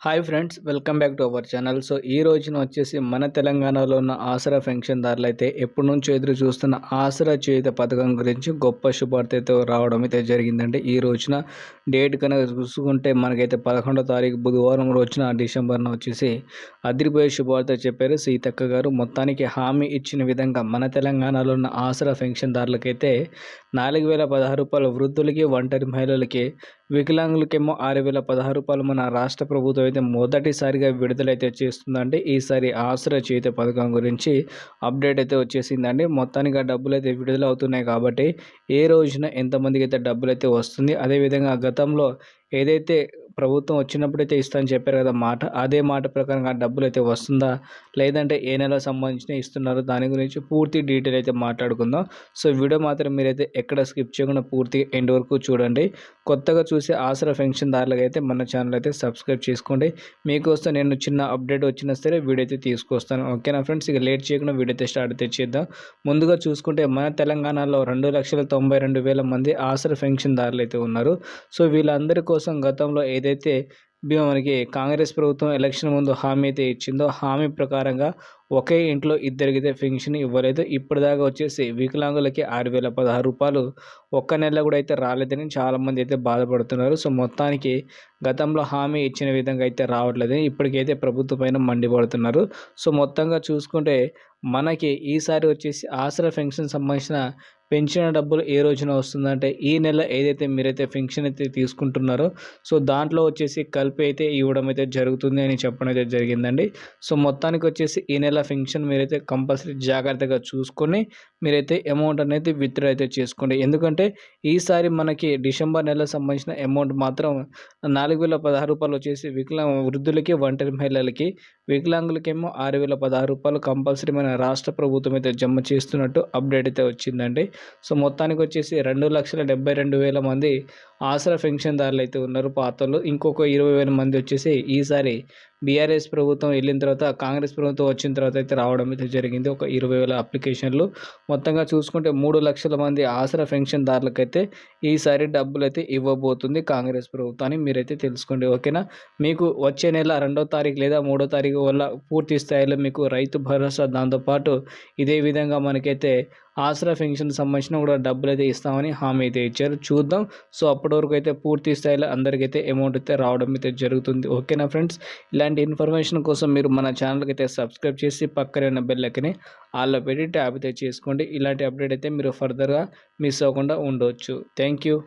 Hi friends welcome back to our channel. So ఈ రోజున వచ్చేసి మన తెలంగాణలో ఉన్న ఆసరా పెన్షన్దారులు అయితే ఎప్పటి నుంచో ఎదురు చూస్తున్న ఆసరా చేయుత పథకం గురించి గొప్ప శుభార్తతో రావడం అయితే జరిగిందండి. ఈ రోజున డేట్ కనుక చూసుకుంటే మనకైతే పదకొండో తారీఖు బుధవారం రోజున డిసెంబర్న వచ్చేసి అదిరిపోయే శుభార్త చెప్పారు. సీతక్క గారు మొత్తానికి హామీ ఇచ్చిన విధంగా మన తెలంగాణలో ఉన్న ఆసరా పెన్షన్దారులకైతే నాలుగు వేల పదహారు రూపాయల వృద్ధులకి ఒంటరి మహిళలకి వికలాంగులకేమో ఆరు వేల పదహారు రూపాయలు మన రాష్ట్ర ప్రభుత్వం అయితే మొదటిసారిగా విడుదలైతే చేస్తుందండి. ఈసారి ఆసరా చేత పథకం గురించి అప్డేట్ అయితే వచ్చేసిందండి. మొత్తానికి ఆ డబ్బులు అయితే విడుదల అవుతున్నాయి కాబట్టి ఏ రోజున ఎంతమందికి అయితే డబ్బులు అయితే వస్తుంది అదేవిధంగా గతంలో ఏదైతే ప్రభుత్వం వచ్చినప్పుడైతే ఇస్తానని చెప్పారు కదా మాట అదే మాట ప్రకారంగా డబ్బులు అయితే వస్తుందా లేదంటే ఏ నెల సంబంధించిన ఇస్తున్నారు దాని గురించి పూర్తి డీటెయిల్ అయితే మాట్లాడుకుందాం. సో వీడియో మాత్రం మీరైతే ఎక్కడ స్కిప్ చేయకుండా పూర్తిగా ఎండ్ వరకు చూడండి. కొత్తగా చూసే ఆసరా ఫెన్షన్ దారులకు అయితే మన ఛానల్ అయితే సబ్స్క్రైబ్ చేసుకోండి. మీకోసం నేను చిన్న అప్డేట్ వచ్చినా సరే వీడియో అయితే తీసుకొస్తాను. ఓకేనా ఫ్రెండ్స్? ఇక లేట్ చేయకుండా వీడియో అయితే స్టార్ట్ తెచ్చేద్దాం ముందుగా చూసుకుంటే మన తెలంగాణలో రెండు లక్షల తొంభై రెండు వేల మంది ఆసరా దారులు అయితే ఉన్నారు. సో వీళ్ళందరి కోసం గతంలో ఏదైతే మనకి కాంగ్రెస్ ప్రభుత్వం ఎలక్షన్ ముందు హామీ అయితే ఇచ్చిందో హామీ ప్రకారంగా ఒకే ఇంట్లో ఇద్దరికైతే పెన్షన్ ఇవ్వలేదు. ఇప్పటిదాకా వచ్చేసి వికలాంగులకి ఆరు వేల పదహారు రూపాయలు ఒక్క నెల కూడా అయితే రాలేదని చాలామంది అయితే బాధపడుతున్నారు. సో మొత్తానికి గతంలో హామీ ఇచ్చిన విధంగా అయితే రావట్లేదు ఇప్పటికైతే ప్రభుత్వం పైన మండిపడుతున్నారు. సో మొత్తంగా చూసుకుంటే మనకి ఈసారి వచ్చేసి ఆసరా పెన్షన్ సంబంధించిన పెన్షన్ డబ్బులు ఏ రోజున వస్తుందంటే ఈ నెల ఏదైతే మీరైతే పెన్షన్ అయితే తీసుకుంటున్నారో సో దాంట్లో వచ్చేసి కలిపి అయితే ఇవ్వడం అయితే జరుగుతుంది అని చెప్పడం అయితే జరిగిందండి. సో మొత్తానికి వచ్చేసి ఈ నెల పెన్షన్ మీరైతే కంపల్సరీ జాగ్రత్తగా చూసుకొని మీరైతే అమౌంట్ అనేది విత్డ్రా అయితే చేసుకోండి. ఎందుకంటే ఈసారి మనకి డిసెంబర్ నెలకు సంబంధించిన అమౌంట్ మాత్రం నాలుగు వేల పదహారు రూపాయలు వచ్చేసి వికలాంగ వృద్ధులకి ఒంటరి మహిళలకి వికలాంగులకేమో ఆరు వేల పదహారు రూపాయలు కంపల్సరీ మన రాష్ట్ర ప్రభుత్వం అయితే జమ చేస్తున్నట్టు అప్డేట్ అయితే వచ్చిందండి. సో మొత్తానికి వచ్చేసి రెండు లక్షల డెబ్బై రెండు వేల మంది ఆసరా పెన్షన్దారులు అయితే ఉన్నారు పాతలు ఇంకొక ఇరవై వేల మంది వచ్చేసి ఈసారి బీఆర్ఎస్ ప్రభుత్వం వెళ్ళిన తర్వాత కాంగ్రెస్ ప్రభుత్వం వచ్చిన తర్వాత అయితే రావడం అయితే జరిగింది. ఒక ఇరవై వేల అప్లికేషన్లు మొత్తంగా చూసుకుంటే మూడు లక్షల మంది ఆసరా పెన్షన్దారులకైతే ఈసారి డబ్బులు అయితే ఇవ్వబోతుంది కాంగ్రెస్ ప్రభుత్వాన్ని. మీరైతే తెలుసుకోండి ఓకేనా? మీకు వచ్చే నెల రెండో తారీఖు లేదా మూడో తారీఖు వల్ల పూర్తి స్థాయిలో మీకు రైతు భరోసా దాంతోపాటు ఇదే విధంగా మనకైతే ఆసరా పెన్షన్ సంబంధించిన కూడా డబ్బులు అయితే ఇస్తామని హామీ అయితే ఇచ్చారు. చూద్దాం. సో అప్పటి వరకు అయితే పూర్తి స్థాయిలో అందరికైతే అమౌంట్ అయితే రావడం అయితే జరుగుతుంది. ఓకేనా ఫ్రెండ్స్? ఇలాంటి ఇన్ఫర్మేషన్ కోసం మీరు మన ఛానల్కి అయితే సబ్స్క్రైబ్ చేసి పక్కనే ఉన్న బెల్లకిని ఆల్లో పెట్టి ట్యాబ్ అయితే చేసుకోండి. ఇలాంటి అప్డేట్ అయితే మీరు ఫర్దర్గా మిస్ అవ్వకుండా ఉండవచ్చు థ్యాంక్ యూ